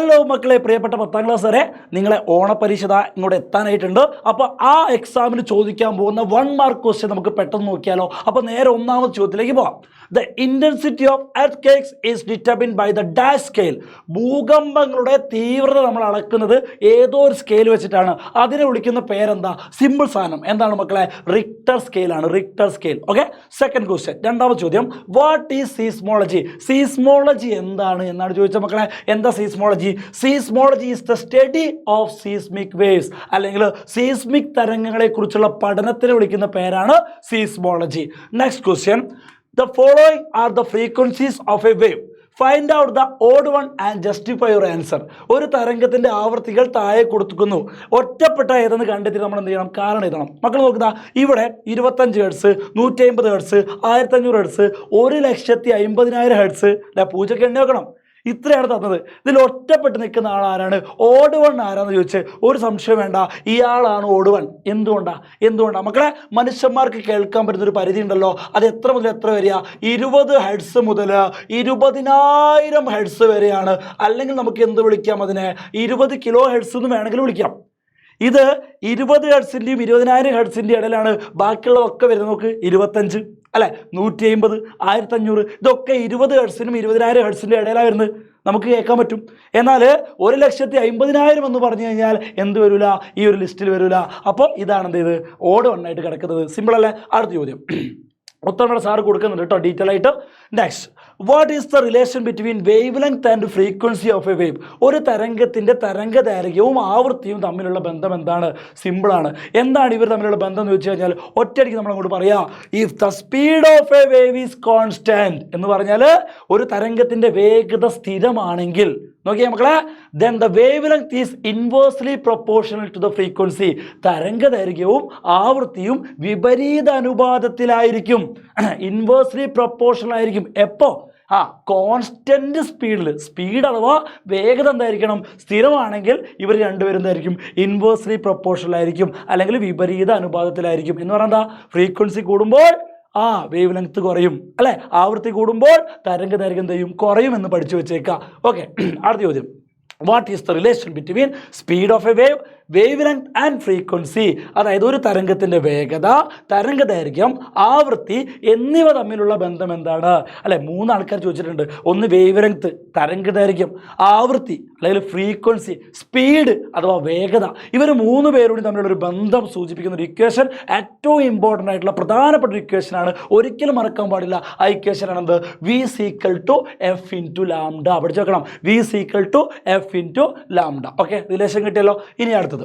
Hello മക്കളെ പ്രിയപ്പെട്ട പത്താം ക്ലാസ് വരെ നിങ്ങളെ ഓണപരീക്ഷ ഇങ്ങോട്ട് എത്താനായിട്ടുണ്ട്. അപ്പോൾ ആ എക്സാമിന് ചോദിക്കാൻ പോകുന്ന വൺ മാർക്ക് ക്വസ്റ്റ്യൻ നമുക്ക് പെട്ടെന്ന് നോക്കിയാലോ. അപ്പോൾ നേരെ ഒന്നാമത് ചോദ്യത്തിലേക്ക് പോവാം. The intensity of earthquakes is determine by the dash scale ഭൂകമ്പങ്ങളുടെ തീവ്രത നമ്മൾ അളക്കുന്നത് ഏതോ ഒരു സ്കെയിൽ വെച്ചിട്ടാണ്. അതിനെ വിളിക്കുന്ന പേരെന്താ? സിമ്പിൾ സാധനം. എന്താണ് മക്കളെ? Richter സ്കെയിലാണ് Richter scale okay second question രണ്ടാമത് ചോദ്യം. വാട്ട് ഈസ് സീസ്മോളജി സീസ്മോളജി എന്താണ്? എന്നാണ് ചോദിച്ച മക്കളെ. എന്താ seismology seismology is the study of seismic waves അല്ലെങ്കിൽ സീസ്മിക് തരംഗങ്ങളെക്കുറിച്ചുള്ള പഠനത്തിന് വിളിക്കുന്ന പേരാണ് seismology next question the following are the frequencies of a wave find out the odd one and justify your answer ഒരു തരംഗത്തിന്റെ ആവർത്തികൾ താഴെ കൊടുക്കുന്നു ഒറ്റപ്പെട്ട ഏതെന്ന് കണ്ടെത്തി നമ്മൾ എന്ത് ചെയ്യണം? കാരണം എഴുതണം. മക്കൾ നോക്കുന്ന ഇവിടെ ഇരുപത്തഞ്ച് ഹെഡ്സ് നൂറ്റി അമ്പത് ഹെഡ്സ് ആയിരത്തി അഞ്ഞൂറ് ഹെഡ്സ് ഒരു ലക്ഷത്തി അമ്പതിനായിരം ഹെഡ്സ് പൂജയ്ക്ക് എണ്ണ വെക്കണം. ഇത്രയാണ് തന്നത്. ഇതിൽ ഒറ്റപ്പെട്ട് നിൽക്കുന്ന ആൾ ആരാണ്? ഓട് ആരാന്ന് ചോദിച്ച് ഒരു സംശയം വേണ്ട. ഇയാളാണ് ഓട് വൺ എന്തുകൊണ്ടാ? എന്തുകൊണ്ടാ? മക്കളെ മനുഷ്യന്മാർക്ക് കേൾക്കാൻ പറ്റുന്ന ഒരു പരിധി ഉണ്ടല്ലോ. അത് എത്ര മുതൽ എത്ര വരെയാ? ഇരുപത് ഹെഡ്സ് മുതൽ ഇരുപതിനായിരം ഹെഡ്സ് വരെയാണ്. അല്ലെങ്കിൽ നമുക്ക് എന്ത് വിളിക്കാം അതിനെ? ഇരുപത് കിലോ ഹെഡ്സ് എന്ന് വേണമെങ്കിൽ വിളിക്കാം. ഇത് ഇരുപത് ഹെഡ്സിന്റെയും ഇരുപതിനായിരം ഹെഡ്സിന്റെയും ഇടയിലാണ് ബാക്കിയുള്ളതൊക്കെ വരുന്നത് നോക്ക്. ഇരുപത്തഞ്ച്. അല്ലെ? നൂറ്റി അമ്പത് ആയിരത്തഞ്ഞൂറ് ഇതൊക്കെ ഇരുപത് ഹെഡ്സിനും ഇരുപതിനായിരം ഹെഡ്സിന്റെ ഇടയിലാണ് വരുന്നത്. നമുക്ക് കേൾക്കാൻ പറ്റും. എന്നാൽ ഒരു ലക്ഷത്തി അമ്പതിനായിരം എന്ന് പറഞ്ഞു കഴിഞ്ഞാൽ എന്ത് വരില്ല ഈ ഒരു ലിസ്റ്റിൽ വരില്ല അപ്പോൾ ഇതാണ് എന്ത് ചെയ്ത് ഓട് വണ്ണായിട്ട് കിടക്കുന്നത്. സിമ്പിളല്ലേ അടുത്ത ചോദ്യം. ഒത്തവണ സാറ് കൊടുക്കുന്നുണ്ട് കേട്ടോ ഡീറ്റെയിൽ ആയിട്ട്. Next what is the relation between wavelength and frequency of a wave ഒരു തരംഗത്തിന്റെ തരംഗ ദൈർഘ്യവും ആവൃത്തിയും തമ്മിലുള്ള ബന്ധം എന്താണ്? സിമ്പിളാണ് എന്താണ് ഇവർ തമ്മിലുള്ള ബന്ധം എന്ന് വെച്ച് കഴിഞ്ഞാൽ ഒറ്റയടിക്ക് നമ്മൾ അങ്ങോട്ട് പറയാം if the speed of a wave is constant എന്ന് പറഞ്ഞാൽ ഒരു തരംഗത്തിന്റെ വേഗത സ്ഥിരമാണെങ്കിൽ. നോക്കിയേ മക്കളെ then the wavelength is inversely proportional to the frequency തരംഗദൈർഘ്യവും ആവൃത്തിയും വിപരീത അനുപാതത്തിലായിരിക്കും. ഇൻവേഴ്സ്ലി പ്രൊപ്പോർഷണൽ ആയിരിക്കും. എപ്പോ? ആ കോൺസ്റ്റന്റ് സ്പീഡിൽ സ്പീഡ് അഥവാ വേഗത എന്തായിരിക്കണം? സ്ഥിരമാണെങ്കിൽ ഇവർ രണ്ടുപേരും എന്തായിരിക്കും? ഇൻവേഴ്സ്ലി പ്രൊപ്പോർഷണൽ ആയിരിക്കും. അല്ലെങ്കിൽ വിപരീത അനുപാതത്തിലായിരിക്കും. എന്ന് പറഞ്ഞാൽ എന്താ? ഫ്രീക്വൻസി കൂടുമ്പോൾ ആ വേവ് ലെങ്ത് കുറയും. അല്ലേ? ആവൃത്തി കൂടുമ്പോൾ തരംഗ ദൈർഘ്യം ചെയ്യും? കുറയും എന്ന് പഠിച്ചു വെച്ചേക്കാം. ഓക്കെ അടുത്ത ചോദ്യം. What is the relation between speed of a wave wavelength and frequency അതായത് ഒരു തരംഗത്തിന്റെ വേഗത തരംഗദൈർഘ്യം ആവൃത്തി എന്നിവ തമ്മിലുള്ള ബന്ധം എന്താണ്? അല്ലെ മൂന്ന് ആൾക്കാർ ചോദിച്ചിട്ടുണ്ട്. ഒന്ന് വേവ് ലെങ്ത് തരംഗദൈർഘ്യം ആവൃത്തി അല്ലെങ്കിൽ ഫ്രീക്വൻസി സ്പീഡ് അഥവാ വേഗത. ഇവർ മൂന്ന് പേരോടും തമ്മിലുള്ള ഒരു ബന്ധം സൂചിപ്പിക്കുന്ന ഒരു ഇക്വേഷൻ ഏറ്റവും ഇമ്പോർട്ടന്റ് ആയിട്ടുള്ള പ്രധാനപ്പെട്ട ഒരു ഇക്വേഷനാണ് ഒരിക്കലും മറക്കാൻ പാടില്ല. ആ equation ആണെന്ത് v is equal to f into lambda പഠിച്ചു വെക്കണം. V is equal to f into lambda okay relation കിട്ടിയല്ലോ. ഇനി അടുത്തത്.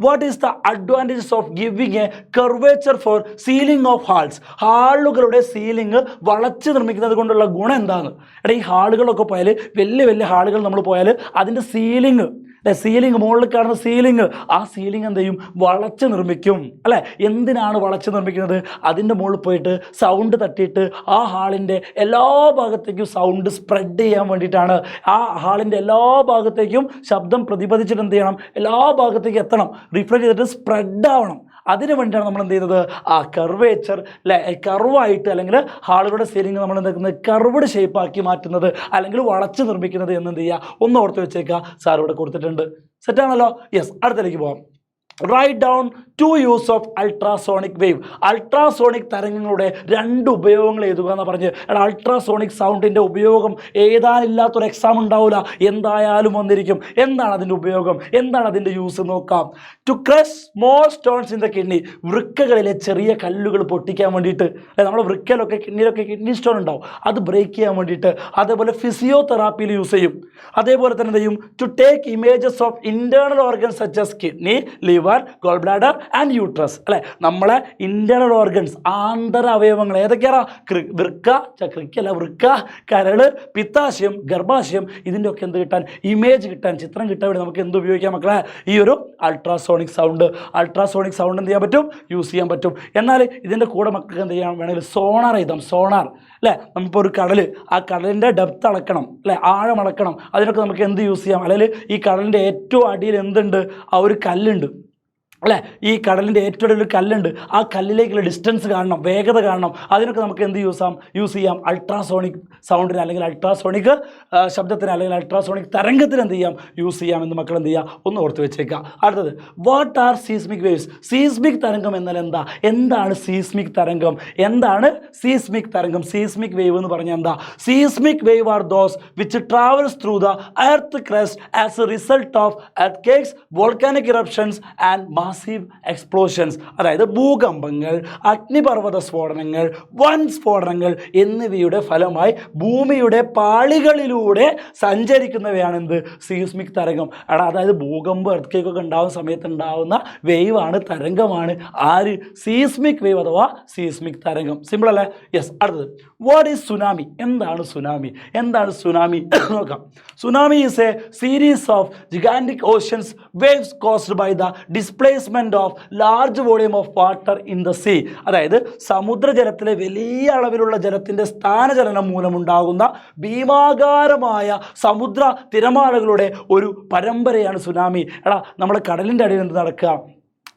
What is the advantages of giving a curvature for ceiling of halls ഹാളുകളുടെ ceiling വളച്ച് നിർമ്മിക്കുന്നത് കൊണ്ടുള്ള ഗുണം എന്താണ്? എടാ ഈ ഹാളുകളൊക്കെ പോയാൽ വലിയ വലിയ ഹാളുകൾ നമ്മൾ പോയാൽ അതിന്റെ സീലിംഗ് സീലിംഗ് മുകളിൽ കാണുന്ന സീലിംഗ് ആ സീലിംഗ് എന്ത് ചെയ്യും? വളച്ച് നിർമ്മിക്കും. അല്ലേ? എന്തിനാണ് വളച്ച് നിർമ്മിക്കുന്നത്? അതിന്റെ മുകളിൽ പോയിട്ട് സൗണ്ട് തട്ടിയിട്ട് ആ ഹാളിന്റെ എല്ലാ ഭാഗത്തേക്കും സൗണ്ട് സ്പ്രെഡ് ചെയ്യാൻ വേണ്ടിയിട്ടാണ്. ആ ഹാളിന്റെ എല്ലാ ഭാഗത്തേക്കും ശബ്ദം പ്രതിപദിച്ചിട്ട് എന്ത് ചെയ്യണം? എല്ലാ ഭാഗത്തേക്കും എത്തണം. റിഫ്ലക്ട് ചെയ്തിട്ട് സ്പ്രെഡ് ആവണം. അതിന് വേണ്ടിയാണ് നമ്മൾ എന്ത് ചെയ്യുന്നത്? ആ കർവേച്ചർ അല്ലെ കർവായിട്ട് അല്ലെങ്കിൽ ഹാളുകളുടെ സീലിംഗ് നമ്മൾ എന്താക്കുന്നത് കർവ്ഡ് ഷേപ്പാക്കി മാറ്റുന്നത് അല്ലെങ്കിൽ വളച്ച് നിർമ്മിക്കുന്നത് എന്ന് എന്ത് ചെയ്യുക? ഒന്ന് ഓർത്ത് വെച്ചേക്കുക. സാർ ഇവിടെ കൊടുത്തിട്ടുണ്ട്. സെറ്റാണല്ലോ യെസ് അടുത്തേക്ക് പോവാം. Write down two use of ultrasonic wave ultrasonic തരംഗങ്ങളുടെ രണ്ട് ഉപയോഗങ്ങൾ എഴുതുക എന്ന് പറഞ്ഞ്. അൾട്രാസോണിക് സൗണ്ടിന്റെ ഉപയോഗം എഴുതാനില്ലാത്തൊരു എക്സാം ഉണ്ടാവില്ല എന്തായാലും വന്നിരിക്കും. എന്താണ് അതിന്റെ ഉപയോഗം? എന്താണ് അതിന്റെ യൂസ് നോക്കാം. To crush small stones in the kidney വൃക്കകളിലെ ചെറിയ കല്ലുകൾ പൊട്ടിക്കാൻ വേണ്ടിയിട്ട്. നമ്മുടെ വൃക്കയിലൊക്കെ കിഡ്നിയിലൊക്കെ കിഡ്നി സ്റ്റോൺ ഉണ്ടാവും. അത് ബ്രേക്ക് ചെയ്യാൻ വേണ്ടിയിട്ട് അതേപോലെ ഫിസിയോതെറാപ്പിയിൽ യൂസ് ചെയ്യും. അതേപോലെ തന്നെ ചെയ്യും? To take images of internal organs such as kidney liver gall bladder and uterus അല്ലെ? നമ്മളെ ഇന്റേണൽ ഓർഗൻസ് ആന്തര അവയവങ്ങൾ ഏതൊക്കെയാണ് വൃക്ക ചക്രിക്കല്ല വൃക്ക കരൾ പിത്താശയം ഗർഭാശയം ഇതിന്റെ ഒക്കെ എന്ത് കിട്ടാൻ? ഇമേജ് കിട്ടാൻ ചിത്രം കിട്ടാൻ വേണ്ടി നമുക്ക് എന്ത് ഉപയോഗിക്കാം മക്കളെ? ഈ ഒരു അൾട്രാസോണിക് സൗണ്ട് അൾട്രാസോണിക് സൗണ്ട് എന്ത് ചെയ്യാൻ പറ്റും? യൂസ് ചെയ്യാൻ പറ്റും. എന്നാൽ ഇതിന്റെ കൂടെ മക്കൾക്ക് എന്ത് ചെയ്യാൻ വേണമെങ്കിൽ സോണാർ എഴുതാം. സോണാർ അല്ലേ? നമുക്കിപ്പോൾ ഒരു കടൽ ആ കടലിന്റെ ഡെപ്ത് അളക്കണം അല്ലേ? ആഴം അളക്കണം. അതിനൊക്കെ നമുക്ക് എന്ത് യൂസ് ചെയ്യാം? അല്ലെങ്കിൽ ഈ കടലിന്റെ ഏറ്റവും അടിയിൽ എന്തുണ്ട്? ആ ഒരു കല്ലുണ്ട്. അല്ലേ? ഈ കടലിന്റെ ഏറ്റവും ഒരു കല്ലുണ്ട്. ആ കല്ലിലേക്കുള്ള ഡിസ്റ്റൻസ് കാണണം വേഗത കാണണം. അതിനൊക്കെ നമുക്ക് എന്ത് യൂസ് ചെയ്യാം യൂസ് ചെയ്യാം. അൾട്രാസോണിക് സൗണ്ടിന് അല്ലെങ്കിൽ അൾട്രാസോണിക് ശബ്ദത്തിന് അല്ലെങ്കിൽ അൾട്രാസോണിക് തരംഗത്തിന് എന്ത് ചെയ്യാം? യൂസ് ചെയ്യാം എന്ന് മക്കൾ എന്ത് ചെയ്യുക ഒന്ന് ഓർത്ത് വെച്ചേക്കുക അടുത്തത് what are seismic waves seismic തരംഗം എന്നാൽ എന്താ? എന്താണ് സീസ്മിക് തരംഗം? എന്താണ് സീസ്മിക് തരംഗം? സീസ്മിക് വേവ് എന്ന് പറഞ്ഞാൽ എന്താ? Seismic wave are those which travels through the earth crust as a result of earthquakes volcanic eruptions and massive explosions അതായത് ഭൂകമ്പങ്ങൾ അഗ്നിപർവത സ്ഫോടനങ്ങൾ വൻ സ്ഫോടനങ്ങൾ എന്നിവയുടെ ഫലമായി ഭൂമിയുടെ പാളികളിലൂടെ സഞ്ചരിക്കുന്നവയാണ് എന്ത്? സീസ്മിക് തരംഗം. എടാ അതായത് ഭൂകമ്പം ഒക്കെ ഉണ്ടാകുന്ന സമയത്ത് ഉണ്ടാകുന്ന വേവാണ് തരംഗമാണ്. ആര്? സീസ്മിക് വേവ് അഥവാ സീസ്മിക് തരംഗം. സിമ്പിൾ അല്ലേ? യെസ് അടുത്തത്. വാട്ട് ഈസ് സുനാമി എന്താണ് സുനാമി എന്താണ് സുനാമി നോക്കാം. Tsunami is a series of gigantic oceans waves caused by the displacement of large volume of water in the sea അതായത് സമുദ്രജലത്തിലെ വലിയ അളവിലുള്ള ജലത്തിന്റെ സ്ഥാനചലനം മൂലമുണ്ടാകുന്ന ഭീമാകാരമായ സമുദ്ര തിരമാലകളുടെ ഒരു പരമ്പരയാണ് സുനാമി. എടാ നമ്മുടെ കടലിന്റെ അടിയിൽ എന്ത് നടക്കുക?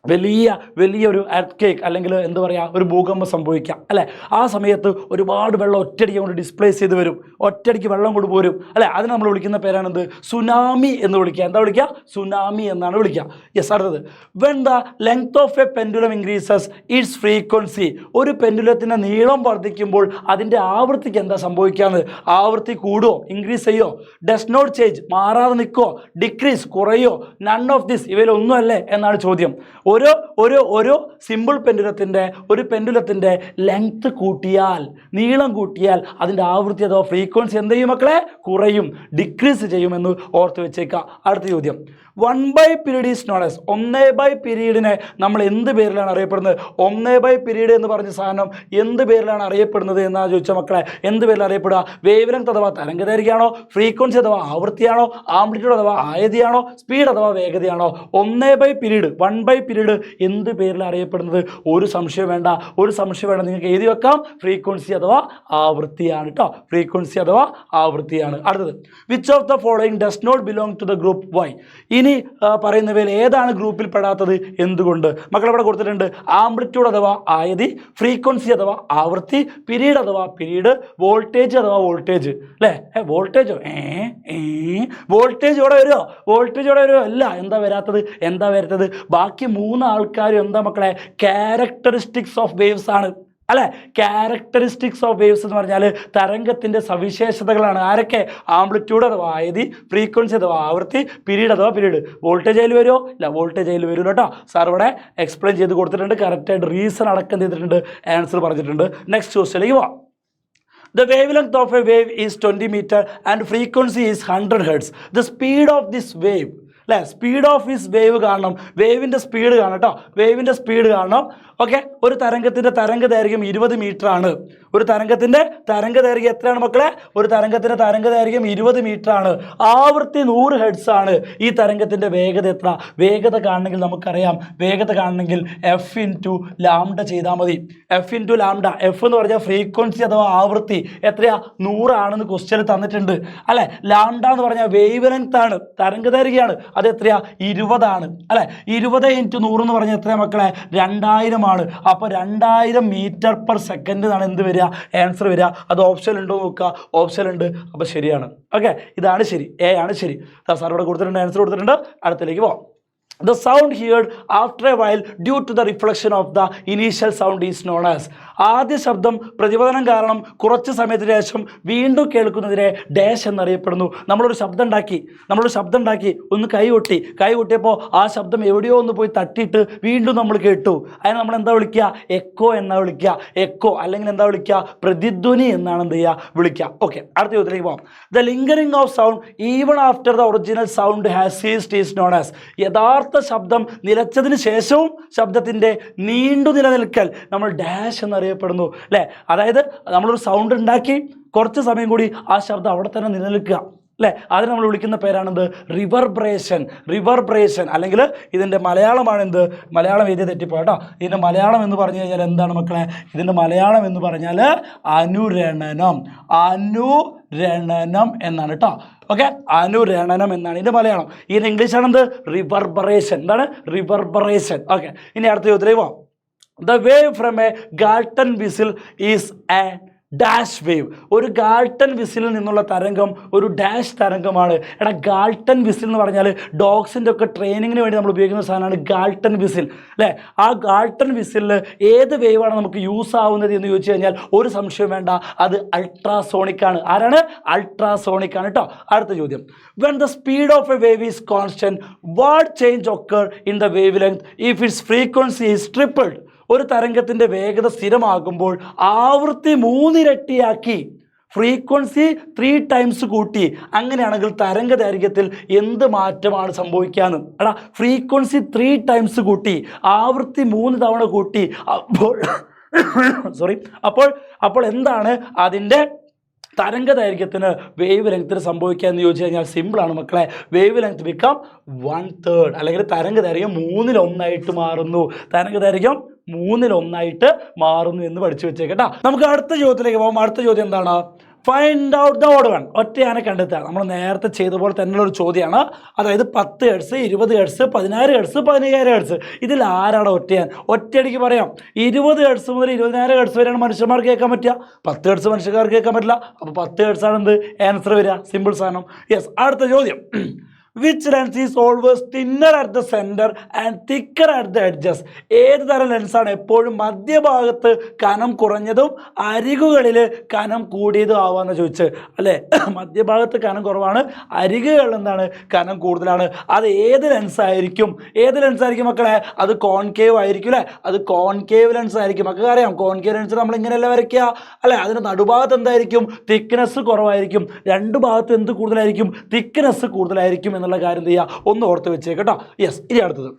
വലിയ വലിയ ഒരു എർത്ത് കേക്ക് അല്ലെങ്കിൽ എന്താ പറയുക ഒരു ഭൂകമ്പം സംഭവിക്കാം അല്ലേ? ആ സമയത്ത് ഒരുപാട് വെള്ളം ഒറ്റയടിക്ക് കൊണ്ട് ഡിസ്പ്ലേസ് ചെയ്ത് വരും. ഒറ്റയടിക്ക് വെള്ളം കൊണ്ട് പോരും അല്ലേ? അതിന് നമ്മൾ വിളിക്കുന്ന പേരാണെന്ത്? സുനാമി എന്ന് വിളിക്കുക. എന്താ വിളിക്കുക? സുനാമി എന്നാണ് വിളിക്കുക. യെസ് അടുത്തത്. When the length of a pendulum increases its frequency ഒരു പെൻഡുലത്തിന്റെ നീളം വർദ്ധിക്കുമ്പോൾ അതിന്റെ ആവൃത്തിക്ക് എന്താ സംഭവിക്കാന്ന്? ആവൃത്തി കൂടുമോ ഇൻക്രീസ് ചെയ്യോ? ഡസ് നോട്ട് ചേഞ്ച് മാറാതെ നിൽക്കുമോ ഡിക്രീസ് കുറയോ? നൺ ഓഫ് ദിസ് ഇവയിലൊന്നുമല്ലേ? എന്നാണ് ചോദ്യം. ഓരോ ഓരോ ഓരോ സിമ്പിൾ പെൻഡുലത്തിന്റെ ഒരു പെൻഡുലത്തിന്റെ ലെങ്ത്ത് കൂട്ടിയാൽ നീളം കൂട്ടിയാൽ അതിന്റെ ആവൃത്തി അഥവാ ഫ്രീക്വൻസി എന്ത് ചെയ്യും മക്കളെ? കുറയും ഡിക്രീസ് ചെയ്യുമെന്ന് ഓർത്ത് വെച്ചേക്കുക അടുത്ത ചോദ്യം. One by period is known as ഒന്നേ ബൈ പീരീഡിനെ നമ്മൾ എന്ത് പേരിലാണ് അറിയപ്പെടുന്നത്? ഒന്നേ ബൈ പീരീഡ് എന്ന് പറഞ്ഞ സാധനം എന്ത് പേരിലാണ് അറിയപ്പെടുന്നത് എന്നാണ് ചോദിച്ച മക്കളെ എന്ത് പേരിൽ അറിയപ്പെടുക? വേവ് ലെങ്ത് അഥവാ തരംഗദൈർഘ്യമാണോ? ഫ്രീക്വൻസി അഥവാ ആവൃത്തിയാണോ? ആംപ്ലിറ്റ്യൂഡ് അഥവാ ആയതിയാണോ? സ്പീഡ് അഥവാ വേഗതയാണോ? ഒന്നേ by period one by period എന്ത് പേരിൽ അറിയപ്പെടുന്നത്? ഒരു സംശയം വേണ്ട ഒരു സംശയം വേണ്ട. നിങ്ങൾക്ക് എഴുതി വെക്കാം. ഫ്രീക്വൻസി അഥവാ ആവൃത്തിയാണ് കേട്ടോ ഫ്രീക്വൻസി അഥവാ ആവൃത്തിയാണ്. അടുത്തത് which of the following does not belong to the group why ഇനി ആ, പറയുന്നവയിൽ ഏതാണ് ഗ്രൂപ്പിൽ പെടാത്തത് എന്തുകൊണ്ട്? മക്കൾ ഇവിടെ കൊടുത്തിട്ടുണ്ട് ആംപ്ലിറ്റ്യൂഡ് അഥവാ ആയതി ഫ്രീക്വൻസി അഥവാ ആവൃത്തി പിരീഡ് അഥവാ പിരീഡ് വോൾട്ടേജ് അഥവാ വോൾട്ടേജ്. അല്ലേ? വോൾട്ടേജോ? ഏ ഏ വോൾട്ടേജ് ഇവിടെ വരുമോ വോൾട്ടേജ് ഇവിടെ വരുമോ അല്ല എന്താ വരാത്തത്? എന്താ വരാത്തത്? ബാക്കി മൂന്ന് ആൾക്കാരും എന്താ മക്കളെ? ക്യാരക്ടറിസ്റ്റിക്സ് ഓഫ് വേവ്സ് ആണ്. അല്ലെ? ക്യാരക്ടറിസ്റ്റിക്സ് ഓഫ് വേവ്സ് എന്ന് പറഞ്ഞാൽ തരംഗത്തിന്റെ സവിശേഷതകളാണ്. ആരൊക്കെ? ആംപ്ലിറ്റ്യൂഡ് അഥവാ ആയതി ഫ്രീക്വൻസി അഥവാ ആവൃത്തി പിരീഡ് അഥവാ പിരീഡ് വോൾട്ടേജ് അതിൽ വരുമോ ഇല്ല വോൾട്ടേജ് അതിൽ വരുമല്ലോ കേട്ടോ. സാർ ഇവിടെ എക്സ്പ്ലെയിൻ ചെയ്ത് കൊടുത്തിട്ടുണ്ട്. കറക്റ്റായിട്ട് റീസൺ അടക്കം ചെയ്തിട്ടുണ്ട്? ആൻസർ പറഞ്ഞിട്ടുണ്ട്. നെക്സ്റ്റ് ക്വസ്റ്റ്യനിലേക്ക് പോവാം. The wavelength of a wave is 20 meter and frequency is 100 hertz. The speed of this wave അല്ലേ? സ്പീഡ് ഓഫ് ഈസ് വേവ് കാണണം വേവിന്റെ സ്പീഡ് കാണണം കേട്ടോ വേവിന്റെ സ്പീഡ് കാണണം ഓക്കെ ഒരു തരംഗത്തിന്റെ തരംഗ ദൈർഘ്യം ഇരുപത് ആണ് ഒരു തരംഗത്തിന്റെ തരംഗ ദൈർഘ്യം എത്രയാണ് മക്കളെ? ഒരു തരംഗത്തിന്റെ തരംഗ ദൈർഘ്യം ഇരുപത് ആണ് ആവൃത്തി നൂറ് ഹെഡ്സ് ആണ്. ഈ തരംഗത്തിന്റെ വേഗത എത്ര? വേഗത കാണണമെങ്കിൽ നമുക്കറിയാം. വേഗത കാണണമെങ്കിൽ എഫ് ഇൻ ടു ലാംഡ ചെയ്താൽ മതി. F into lambda f എന്ന് പറഞ്ഞാൽ ഫ്രീക്വൻസി അഥവാ ആവൃത്തി. എത്രയാ? നൂറാണെന്ന് ക്വസ്റ്റ്യൻ തന്നിട്ടുണ്ട്. അല്ലെ? ലാംഡ എന്ന് പറഞ്ഞാൽ വേവ് ലെങ്ത് ആണ്. തരംഗദൈർഘ്യമാണ് അത് എത്രയാ ഇരുപതാണ്. അല്ലെ? ഇരുപത് ഇന്റു നൂറ് എന്ന് പറഞ്ഞാൽ എത്രയാ മക്കളെ? രണ്ടായിരമാണ് അപ്പോൾ രണ്ടായിരം മീറ്റർ പെർ സെക്കൻഡ് എന്നാണ് എന്ത് വരിക? ആൻസർ വരിക. അത് ഓപ്ഷൻ ഉണ്ടോ നോക്കുക. ഓപ്ഷൻ ഉണ്ട്. അപ്പോൾ ശരിയാണ്. ഓക്കെ ഇതാണ് ശരി. എ ആണ് ശരി. സാർ ഇവിടെ കൊടുത്തിട്ടുണ്ട്. ആൻസർ കൊടുത്തിട്ടുണ്ട്. അടുത്തേക്ക് പോവാം. The sound heard after a while due to the reflection of the initial sound is known as ആദ്യ ശബ്ദം പ്രതിപതനം കാരണം കുറച്ച് സമയത്തിന് ശേഷം വീണ്ടും കേൾക്കുന്നതിനെ ഡാഷ് എന്നറിയപ്പെടുന്നു. നമ്മളൊരു ശബ്ദം ഉണ്ടാക്കി നമ്മളൊരു ശബ്ദം ഉണ്ടാക്കി ഒന്ന് കൈ കൊട്ടി കൈ കൊട്ടിയപ്പോൾ ആ ശബ്ദം എവിടെയോ ഒന്ന് പോയി തട്ടിയിട്ട് വീണ്ടും നമ്മൾ കേട്ടു. അതിന് നമ്മൾ എന്താ വിളിക്കുക? എക്കോ എന്നാ വിളിക്കുക. എക്കോ അല്ലെങ്കിൽ എന്താ വിളിക്കുക? പ്രതിധ്വനി എന്നാണ് എന്ത് ചെയ്യുക? വിളിക്കുക. ഓക്കെ അടുത്ത ചോദ്യത്തിലേക്ക് പോകാം the lingering of sound even after the original sound has ceased is known as യഥാർത്ഥ ശബ്ദം നിലച്ചതിന് ശേഷവും ശബ്ദത്തിന്റെ നീണ്ടു നിലനിൽക്കൽ. നമ്മൾ ഡാഷ് എന്നറിയപ്പെടുന്നു അല്ലേ? അതായത് നമ്മളൊരു സൗണ്ട് ഉണ്ടാക്കി കുറച്ച് സമയം കൂടി ആ ശബ്ദം അവിടെ തന്നെ നിലനിൽക്കുക അല്ലേ? അതിന് നമ്മൾ വിളിക്കുന്ന പേരാണെന്ത്? റിവർബ്രേഷൻ റിവർബ്രേഷൻ അല്ലെങ്കിൽ ഇതിന്റെ മലയാളമാണ് എന്ത് മലയാളം എഴുതി തെറ്റിപ്പോട്ടോ ഇതിന്റെ മലയാളം എന്ന് പറഞ്ഞു കഴിഞ്ഞാൽ എന്താണ് മക്കളെ? ഇതിന്റെ മലയാളം എന്ന് പറഞ്ഞാൽ അനുരണനം. അനുരണനം എന്നാണ് കേട്ടോ. ഓക്കെ? അനുരണനം എന്നാണ് ഇതിന്റെ മലയാളം. ഇതിന്റെ ഇംഗ്ലീഷ് ആണെന്ത് റിവർബറേഷൻ എന്താണ്? Reverberation okay. ഇനി അടുത്ത ചോദ്യത്തിലേക്ക് പോവാം. The wave from a Galton whistle is a dash wave ഒരു ഗാൾട്ടൺ വിസിലിൽ നിന്നുള്ള തരംഗം ഒരു ഡാഷ് തരംഗമാണ്. എടാ ഗാൾട്ടൺ വിസിൽ എന്ന് പറഞ്ഞാൽ ഡോഗ്സിന്റെ ഒക്കെ ട്രെയിനിങ്ങിന് വേണ്ടി നമ്മൾ ഉപയോഗിക്കുന്ന സാധനമാണ് ഗാൾട്ടൺ വിസിൽ അല്ലേ? ആ ഗാൾട്ടൺ വിസിലിൽ ഏത് വേവാണ് നമുക്ക് യൂസ് ആവുന്നത് എന്ന് ചോദിച്ചു കഴിഞ്ഞാൽ ഒരു സംശയം വേണ്ട അത് അൾട്രാസോണിക് ആണ്. ആരാണ്? അൾട്രാസോണിക് ആണ് കേട്ടോ അടുത്ത ചോദ്യം. When the speed of a wave is constant what change occur in the wavelength if its frequency is tripled ഒരു തരംഗത്തിന്റെ വേഗത സ്ഥിരമാകുമ്പോൾ ആവൃത്തി മൂന്നിരട്ടിയാക്കി ഫ്രീക്വൻസി ത്രീ ടൈംസ് കൂട്ടി അങ്ങനെയാണെങ്കിൽ തരംഗ ദൈർഘ്യത്തിൽ എന്ത് മാറ്റമാണ് സംഭവിക്കാന്ന്. എടാ ഫ്രീക്വൻസി ത്രീ ടൈംസ് കൂട്ടി ആവൃത്തി മൂന്ന് തവണ കൂട്ടി അപ്പോൾ സോറി അപ്പോൾ അപ്പോൾ എന്താണ് അതിന്റെ തരംഗ ദൈർഘ്യത്തിന് വേവ് ലെങ്ത്തിന് സംഭവിക്കുക എന്ന് ചോദിച്ചു കഴിഞ്ഞാൽ സിമ്പിളാണ് മക്കളെ. Wavelength become one third അല്ലെങ്കിൽ തരംഗ ദൈർഘ്യം മൂന്നിലൊന്നായിട്ട് മാറുന്നു. തരംഗ ദൈർഘ്യം മൂന്നിലൊന്നായിട്ട് മാറുന്നു എന്ന് പഠിച്ചു വെച്ചേക്കട്ടാ നമുക്ക് അടുത്ത ചോദ്യത്തിലേക്ക് പോകാം. അടുത്ത ചോദ്യം എന്താണ്? Find out the odd one ഒറ്റയാനെ കണ്ടെത്തുക. നമ്മൾ നേരത്തെ ചെയ്ത പോലെ തന്നെയുള്ള ഒരു ചോദ്യമാണ്. അതായത് പത്ത് ഹെഡ്സ് ഇരുപത് ഹെഡ്സ് പതിനായിരം ഹെഡ്സ് പതിനയ്യായിരം ഹെഡ്സ് ഇതിൽ ആരാണ് ഒറ്റയാൻ? ഒറ്റയടിക്ക് പറയാം. ഇരുപത് ഹെഡ്സ് മുതൽ ഇരുപതിനായിരം ഹെഡ്സ് വരെയാണ് മനുഷ്യന്മാർക്ക് കേൾക്കാൻ പറ്റുക. പത്ത് ഹെഡ്സ് മനുഷ്യക്കാർക്ക് കേൾക്കാൻ പറ്റില്ല. അപ്പോൾ പത്ത് ഹെഡ്സ് ആണ് എന്ത് ആൻസർ വരിക. സിമ്പിൾ സാധനം. യെസ് അടുത്ത ചോദ്യം. Which lens is always thinner at the centre and thicker at the edges ഏത് തരം ലെൻസാണ് എപ്പോഴും മധ്യഭാഗത്ത് കനം കുറഞ്ഞതും അരികുകളിൽ കനം കൂടിയതും ആവാന്ന് ചോദിച്ച്. അല്ലേ? മധ്യഭാഗത്ത് കനം കുറവാണ് അരികുകളിൽ എന്താണ് കനം കൂടുതലാണ്. അത് ഏത് ലെൻസ് ആയിരിക്കും? ഏത് ലെൻസ് ആയിരിക്കും മക്കളെ? അത് കോൺകേവ് ആയിരിക്കും അല്ലേ? അത് കോൺകേവ് ലെൻസ് ആയിരിക്കും. മക്കൾ അറിയാം കോൺകേവ് ലെൻസ് നമ്മൾ ഇങ്ങനെയല്ല വരയ്ക്കുക? അല്ലേ? അതിന് നടുഭാഗത്ത് എന്തായിരിക്കും? തിക്നെസ് കുറവായിരിക്കും. രണ്ട് ഭാഗത്ത് എന്ത് കൂടുതലായിരിക്കും? തിക്നെസ് കൂടുതലായിരിക്കും എന്നുള്ള കാര്യം എന്ത് ചെയ്യുക ഒന്ന് ഓർത്ത് വെച്ചേക്കട്ടോ യെസ് ഇനി അടുത്തത്.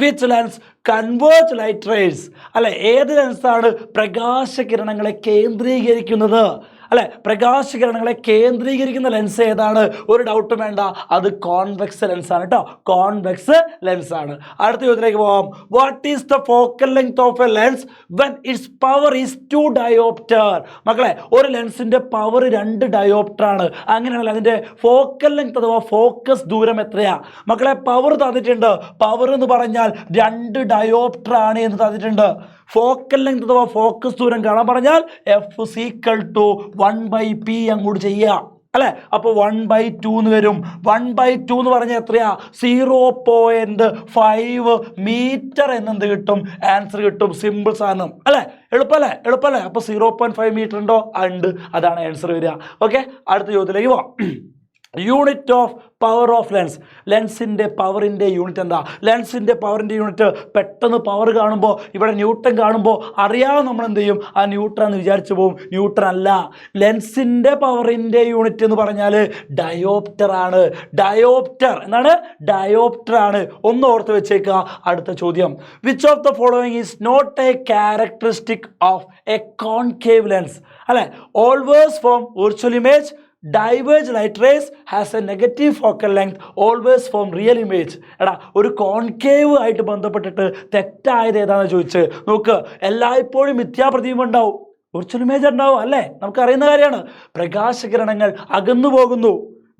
Which lens convert light rays അല്ലെ ഏത് ലെൻസാണ് പ്രകാശകിരണങ്ങളെ കേന്ദ്രീകരിക്കുന്നത്? അല്ലെ? പ്രകാശകിരണങ്ങളെ കേന്ദ്രീകരിക്കുന്ന ലെൻസ് ഏതാണ്? ഒരു ഡൗട്ട് വേണ്ട. അത് കോൺവെക്സ് ലെൻസ് ആണ് കേട്ടോ കോൺവെക്സ് ലെൻസ് ആണ്. അടുത്ത ചോദ്യത്തിലേക്ക് പോവാം. What is the focal length of a lens when its power is two dioptre മക്കളെ ഒരു ലെൻസിന്റെ പവർ രണ്ട് ഡയോപ്റ്റർ ആണ്. അങ്ങനെയാണല്ലോ അതിന്റെ ഫോക്കൽ ലെങ്ത് അഥവാ ഫോക്കസ് ദൂരം എത്രയാ? മക്കളെ പവർ തന്നിട്ടുണ്ട്. പവർ എന്ന് പറഞ്ഞാൽ രണ്ട് ഡയോപ്റ്റർ ആണ് എന്ന് തന്നിട്ടുണ്ട്. ഫോക്കൽ ലെങ്ത് അഥവാ ഫോക്കസ് ദൂരം കാണാൻ പറഞ്ഞാൽ f is equal to one by p അങ്ങോട്ട് ചെയ്യുക. അല്ലേ? അപ്പോൾ വൺ ബൈ ടു എന്ന് വരും. വൺ ബൈ ടു എന്ന് പറഞ്ഞാൽ എത്രയാ? സീറോ പോയിന്റ് ഫൈവ് മീറ്റർ എന്നെന്ത് കിട്ടും? ആൻസർ കിട്ടും. സിമ്പിൾ സാധനം. അല്ലേ? എളുപ്പമല്ലേ എളുപ്പമല്ലേ അപ്പോൾ സീറോ പോയിന്റ് ഫൈവ് മീറ്റർ ഉണ്ടോ? ഉണ്ട്. അതാണ് ആൻസർ വരിക. ഓക്കെ അടുത്ത ചോദ്യത്തിലേക്ക് പോവാം. Unit of power of lens ലെൻസിന്റെ പവറിന്റെ യൂണിറ്റ് എന്താ? ലെൻസിന്റെ പവറിന്റെ യൂണിറ്റ് പെട്ടെന്ന് പവർ കാണുമ്പോൾ ഇവിടെ ന്യൂട്ടൺ കാണുമ്പോൾ അറിയാതെ നമ്മൾ എന്ത് ചെയ്യും? ആ ന്യൂട്ടൺ എന്ന് വിചാരിച്ചു പോകും ന്യൂട്ടൺ അല്ല. ലെൻസിന്റെ പവറിന്റെ യൂണിറ്റ് എന്ന് പറഞ്ഞാൽ ഡയോപ്റ്റർ ആണ്. ഡയോപ്റ്റർ എന്താണ്? ഡയോപ്റ്റർ ആണ്. ഒന്ന് ഓർത്ത് വെച്ചേക്കുക. അടുത്ത ചോദ്യം. Which of the following is not a characteristic of a concave lens അല്ലെ? Always form virtual image diverge light rays has a negative focal length always form real image എടാ ഒരു കോൺകേവ് ആയിട്ട് ബന്ധപ്പെട്ടിട്ട് തെറ്റായത് ഏതാണെന്ന് ചോദിച്ച് നോക്ക് എല്ലായ്പ്പോഴും മിഥ്യാപ്രതിബിംബം ഉണ്ടാവും. ഒറിജിനൽ ഇമേജ് ഉണ്ടാവും അല്ലേ? നമുക്കറിയുന്ന കാര്യമാണ്. പ്രകാശകിരണങ്ങൾ അകന്നു പോകുന്നു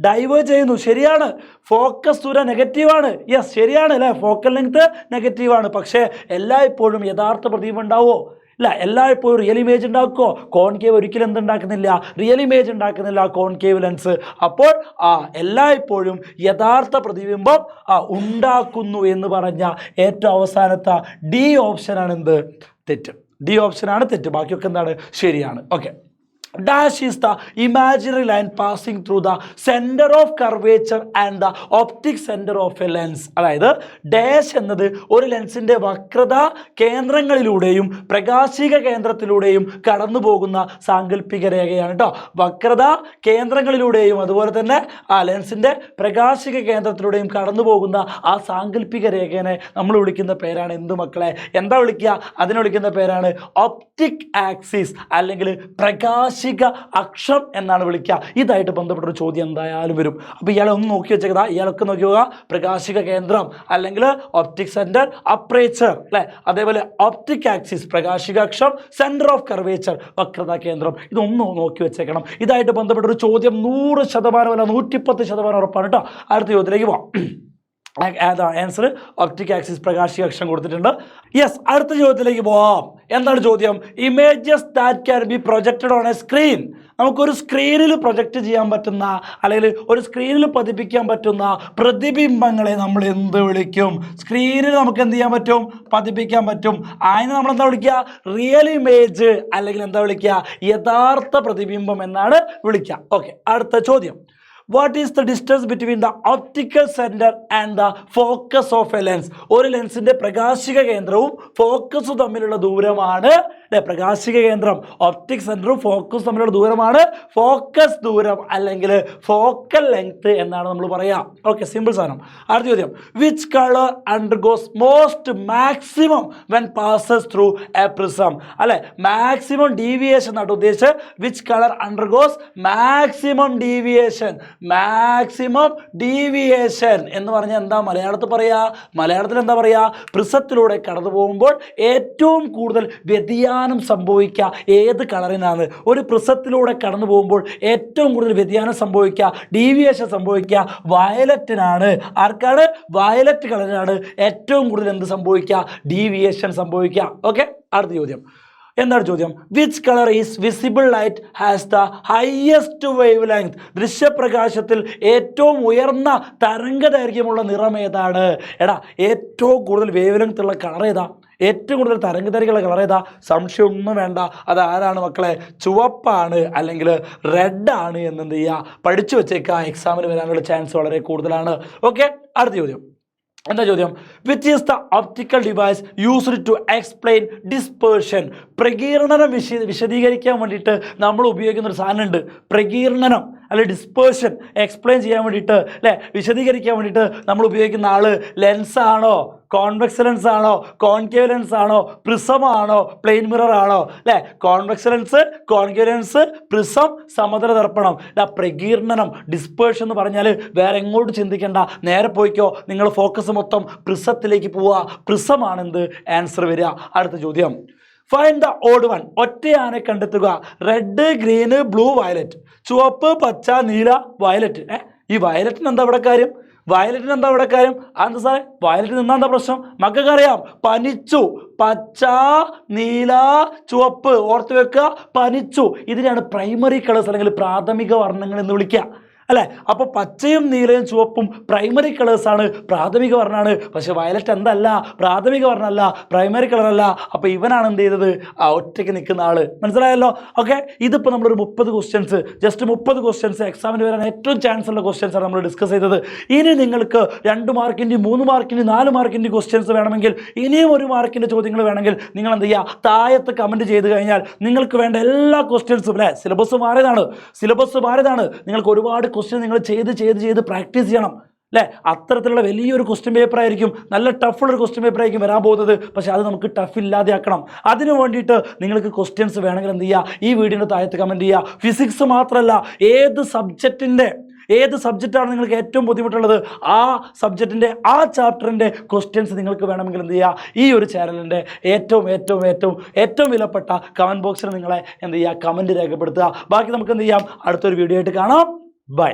ഡൈവേർജ് ചെയ്യുന്നു ശരിയാണ്. ഫോക്കസ് ദൂരം നെഗറ്റീവാണ് യെസ് ശരിയാണ് അല്ലേ? ഫോക്കൽ ലെങ്ത് നെഗറ്റീവാണ് പക്ഷേ എല്ലായ്പ്പോഴും യഥാർത്ഥ പ്രതിബിംബം ഉണ്ടാവുമോ ഇല്ല എല്ലായ്പ്പോഴും റിയൽ ഇമേജ് ഉണ്ടാക്കുമോ കോൺകേവ് ഒരിക്കലും എന്തുണ്ടാക്കുന്നില്ല. റിയൽ ഇമേജ് ഉണ്ടാക്കുന്നില്ല കോൺകേവ് ലെൻസ് അപ്പോൾ ആ എല്ലായ്പ്പോഴും യഥാർത്ഥ പ്രതിബിംബം ആ ഉണ്ടാക്കുന്നു എന്ന് പറഞ്ഞ ഏറ്റവും അവസാനത്തെ ഡി ഓപ്ഷനാണ് എന്ത് തെറ്റ്. ഡി ഓപ്ഷനാണ് തെറ്റ്. ബാക്കിയൊക്കെ എന്താണ്? ശരിയാണ്. Okay dash is the imaginary line passing through the centre of curvature and the optic centre of a lens അതായത് ഡാഷ് എന്നത് ഒരു ലെൻസിന്റെ വക്രത കേന്ദ്രങ്ങളിലൂടെയും പ്രകാശിക കേന്ദ്രത്തിലൂടെയും കടന്നു പോകുന്ന സാങ്കല്പിക രേഖയാണ് കേട്ടോ വക്രത കേന്ദ്രങ്ങളിലൂടെയും അതുപോലെ തന്നെ ആ ലെൻസിന്റെ പ്രകാശിക കേന്ദ്രത്തിലൂടെയും കടന്നു പോകുന്ന ആ സാങ്കല്പിക രേഖനെ നമ്മൾ വിളിക്കുന്ന പേരാണ് എന്ത് മക്കളെ? എന്താ വിളിക്കുക? അതിനെ വിളിക്കുന്ന പേരാണ് ഒപ്റ്റിക് ആക്സിസ് അല്ലെങ്കിൽ പ്രകാശിക പ്രകാശിക അക്ഷം എന്നാണ് വിളിക്കുക. ഇതായിട്ട് ബന്ധപ്പെട്ട ഒരു ചോദ്യം എന്തായാലും വരും. അപ്പോൾ ഇയാളെ ഒന്ന് നോക്കി വെച്ചേക്കതാ ഇയാളൊക്കെ നോക്കി നോക്കുക. പ്രകാശിക കേന്ദ്രം അല്ലെങ്കിൽ ഓപ്റ്റിക് സെന്റർ അപ്രേച്ചർ അല്ലേ? അതേപോലെ ഓപ്റ്റിക് ആക്സിസ് പ്രകാശിക അക്ഷം സെന്റർ ഓഫ് കർവേച്ചർ വക്രതാ കേന്ദ്രം. ഇതൊന്നും നോക്കി വെച്ചേക്കണം. ഇതായിട്ട് ബന്ധപ്പെട്ട ഒരു ചോദ്യം നൂറ് ശതമാനം അല്ല നൂറ്റിപ്പത്ത് ശതമാനം ഉറപ്പാണ് കേട്ടോ. അടുത്ത ചോദ്യത്തിലേക്ക് പോവാം. ആൻസർ ഒപ്റ്റിക് ആക്സിസ് പ്രകാശിക അക്ഷം കൊടുത്തിട്ടുണ്ട്. യെസ് അടുത്ത ചോദ്യത്തിലേക്ക് പോവാം. എന്താണ് ചോദ്യം? Images that can be projected on a screen നമുക്കൊരു സ്ക്രീനിൽ പ്രൊജക്റ്റ് ചെയ്യാൻ പറ്റുന്ന അല്ലെങ്കിൽ ഒരു സ്ക്രീനിൽ പതിപ്പിക്കാൻ പറ്റുന്ന പ്രതിബിംബങ്ങളെ നമ്മൾ എന്ത് വിളിക്കും? സ്ക്രീനിൽ നമുക്ക് എന്ത് ചെയ്യാൻ പറ്റും? പതിപ്പിക്കാൻ പറ്റും. അതിന് നമ്മൾ എന്താ വിളിക്കുക? റിയൽ ഇമേജ് അല്ലെങ്കിൽ എന്താ വിളിക്കുക? യഥാർത്ഥ പ്രതിബിംബം എന്നാണ് വിളിക്കുക. ഓക്കെ അടുത്ത ചോദ്യം. What is the distance between the optical centre and the focus of a lens ഒരു ലെൻസിന്റെ പ്രകാശിക കേന്ദ്രവും ഫോക്കസും തമ്മിലുള്ള ദൂരമാണ് പ്രകാശിക കേന്ദ്രം ഒപ്റ്റിക് സെന്ററും ഫോക്കസ് തമ്മിലുള്ള ദൂരമാണ്. ഫോക്കസ് ദൂരം അല്ലെങ്കിൽ ഫോക്കൽ ലെങ്ത് എന്നാണ് നമ്മൾ പറയാം. ഓക്കെ സിമ്പിൾ സാധനം. അടുത്ത ചോദ്യം. Which colour undergoes most maximum when passes through a prism അല്ലെ മാക്സിമം ഡീവിയേഷൻ എന്നാണ് ഉദ്ദേശിച്ച്. Which colour undergoes maximum deviation maximum deviation എന്ന് പറഞ്ഞാൽ എന്താ? മലയാളത്തിൽ പറയുക മലയാളത്തിൽ എന്താ പറയുക പ്രിസത്തിലൂടെ കടന്നു പോകുമ്പോൾ ഏറ്റവും കൂടുതൽ വ്യതിയാനം സംഭവിക്കുക ഏത് കളറിനാണ്? ഒരു പ്രിസത്തിലൂടെ കടന്നു പോകുമ്പോൾ ഏറ്റവും കൂടുതൽ വ്യതിയാനം സംഭവിക്കുക ഡീവിയേഷൻ സംഭവിക്കുക വയലറ്റിനാണ് ആർക്കാണ്? വയലറ്റ് കളറിനാണ് ഏറ്റവും കൂടുതൽ എന്ത് സംഭവിക്കുക ഡീവിയേഷൻ സംഭവിക്കുക ഓക്കെ അടുത്ത ചോദ്യം. എന്താണ് ചോദ്യം? Which colour is visible light has the highest wavelength ദൃശ്യപ്രകാശത്തിൽ ഏറ്റവും ഉയർന്ന തരംഗദൈർഘ്യമുള്ള നിറം ഏതാണ്? എടാ ഏറ്റവും കൂടുതൽ വേവ് ലെങ്ത് ഉള്ള കളർ ഏതാ? ഏറ്റവും കൂടുതൽ തരംഗതരികളെ കളർ ഏതാ സംശയമൊന്നും വേണ്ട. അത് ആരാണ് മക്കളെ? ചുവപ്പാണ് അല്ലെങ്കിൽ റെഡ് ആണ് എന്നെന്ത് ചെയ്യുക പഠിച്ചു വെച്ചേക്കുക എക്സാമിന് വരാനുള്ള ചാൻസ് വളരെ കൂടുതലാണ്. ഓക്കെ അടുത്ത ചോദ്യം. എന്താ ചോദ്യം? Which is the optical device used to explain dispersion പ്രകീർണനം വിശ വിശദീകരിക്കാൻ വേണ്ടിയിട്ട് നമ്മൾ ഉപയോഗിക്കുന്ന ഒരു സാധനമുണ്ട് പ്രകീർണനം അല്ലെ ഡിസ്പേർഷൻ എക്സ്പ്ലെയിൻ ചെയ്യാൻ വേണ്ടിയിട്ട് അല്ലെ? വിശദീകരിക്കാൻ വേണ്ടിയിട്ട് നമ്മൾ ഉപയോഗിക്കുന്ന ആൾ ലെൻസാണോ കോൺവെക്സ് ലെൻസ് ആണോ? കോൺകേവ് ലെൻസ് ആണോ? പ്രിസം ആണോ? പ്ലെയിൻ മിറർ ആണോ? അല്ലെ? Convex lens concave lens prism സമതല ദർപ്പണം. ഇതാ പ്രകീർണനം ഡിസ്പേർഷൻ എന്ന് പറഞ്ഞാൽ വേറെ എങ്ങോട്ട് ചിന്തിക്കേണ്ട. നേരെ പോയിക്കോ. നിങ്ങൾ ഫോക്കസ് മൊത്തം പ്രിസത്തിലേക്ക് പോവുക. പ്രിസമാണ് എന്ത് ആൻസർ വരിക. അടുത്ത ചോദ്യം. ഫൈൻഡ് ദ ഓഡ് വൺ ഒറ്റയാനെ കണ്ടെത്തുക. റെഡ് ഗ്രീന് ബ്ലൂ വയലറ്റ് ചുവപ്പ് പച്ച നീല വയലറ്റ് ഏ? ഈ വയലറ്റിന് എന്താ ഇവിടെ കാര്യം? വയലറ്റിന് എന്താ ഇവിടെ കാര്യം? അതെന്താ സാറേ? വയലറ്റിന് നിന്നാ എന്താ പ്രശ്നം? മക്കൾക്ക് അറിയാം. പനിച്ചു. പച്ച നീല ചുവപ്പ്. ഓർത്ത് വെക്കുക. പനിച്ചു. ഇതിനെയാണ് പ്രൈമറി കളേഴ്സ് അല്ലെങ്കിൽ പ്രാഥമിക വർണങ്ങൾ എന്ന് വിളിക്കുക. അല്ലേ? അപ്പോൾ പച്ചയും നീലയും ചുവപ്പും പ്രൈമറി കളേഴ്സ് ആണ് പ്രാഥമിക വർണമാണ് പക്ഷേ വയലറ്റ് എന്തല്ല? പ്രാഥമിക വർണമല്ല പ്രൈമറി കളറല്ല അപ്പോൾ ഇവനാണ് എന്ത് ചെയ്തത്? ആ ഒറ്റയ്ക്ക് നിൽക്കുന്ന ആൾ. മനസ്സിലായല്ലോ? ഓക്കെ ഇതിപ്പോൾ നമ്മളൊരു മുപ്പത് ക്വസ്റ്റ്യൻസ് ജസ്റ്റ് മുപ്പത് ക്വസ്റ്റ്യൻസ് എക്സാമിന് വരാൻ ഏറ്റവും ചാൻസ് ഉള്ള ആണ് നമ്മൾ ഡിസ്കസ് ചെയ്തത്. ഇനി നിങ്ങൾക്ക് രണ്ട് മാർക്കിന്റെയും മൂന്ന് മാർക്കിന്റെയും നാല് മാർക്കിന്റെയും ക്വസ്റ്റ്യൻസ് വേണമെങ്കിൽ ഇനിയും ഒരു മാർക്കിന്റെ ചോദ്യങ്ങൾ വേണമെങ്കിൽ നിങ്ങൾ എന്ത് ചെയ്യുക താഴത്ത് കമന്റ് ചെയ്ത് കഴിഞ്ഞാൽ നിങ്ങൾക്ക് വേണ്ട എല്ലാ ക്വസ്റ്റ്യൻസും അല്ലേ? സിലബസ് മാറിയതാണ്. സിലബസ് മാറിയതാണ്. നിങ്ങൾക്ക് ഒരുപാട് ക്വസ്റ്റ്യൻ നിങ്ങൾ ചെയ്ത് ചെയ്ത് ചെയ്ത് പ്രാക്ടീസ് ചെയ്യണം. അല്ലേ അത്തരത്തിലുള്ള വലിയൊരു ക്വസ്റ്റ്യൻ പേപ്പർ ആയിരിക്കും നല്ല ടഫുള്ളൊരു ക്വസ്റ്റ്യൻ പേപ്പർ ആയിരിക്കും വരാൻ പോകുന്നത്. പക്ഷേ അത് നമുക്ക് ടഫ് ഇല്ലാതെയാക്കണം. അതിന് വേണ്ടിയിട്ട് നിങ്ങൾക്ക് ക്വസ്റ്റ്യൻസ് വേണമെങ്കിൽ എന്ത് ചെയ്യുക ഈ വീഡിയോയുടെ താഴത്ത് കമന്റ് ചെയ്യുക ഫിസിക്സ് മാത്രമല്ല ഏത് സബ്ജക്റ്റിന്റെ ഏത് സബ്ജക്റ്റാണ് നിങ്ങൾക്ക് ഏറ്റവും ബുദ്ധിമുട്ടുള്ളത്? ആ സബ്ജക്റ്റിന്റെ ആ ചാപ്റ്ററിന്റെ ക്വസ്റ്റ്യൻസ് നിങ്ങൾക്ക് വേണമെങ്കിൽ എന്ത് ചെയ്യുക ഈ ഒരു ചാനലിന്റെ ഏറ്റവും ഏറ്റവും ഏറ്റവും ഏറ്റവും വിലപ്പെട്ട കമന്റ് ബോക്സിൽ നിങ്ങളെ എന്ത് ചെയ്യുക കമന്റ് രേഖപ്പെടുത്തുക. ബാക്കി നമുക്ക് എന്ത് ചെയ്യാം? അടുത്തൊരു വീഡിയോ ആയിട്ട് കാണാം. ബൈ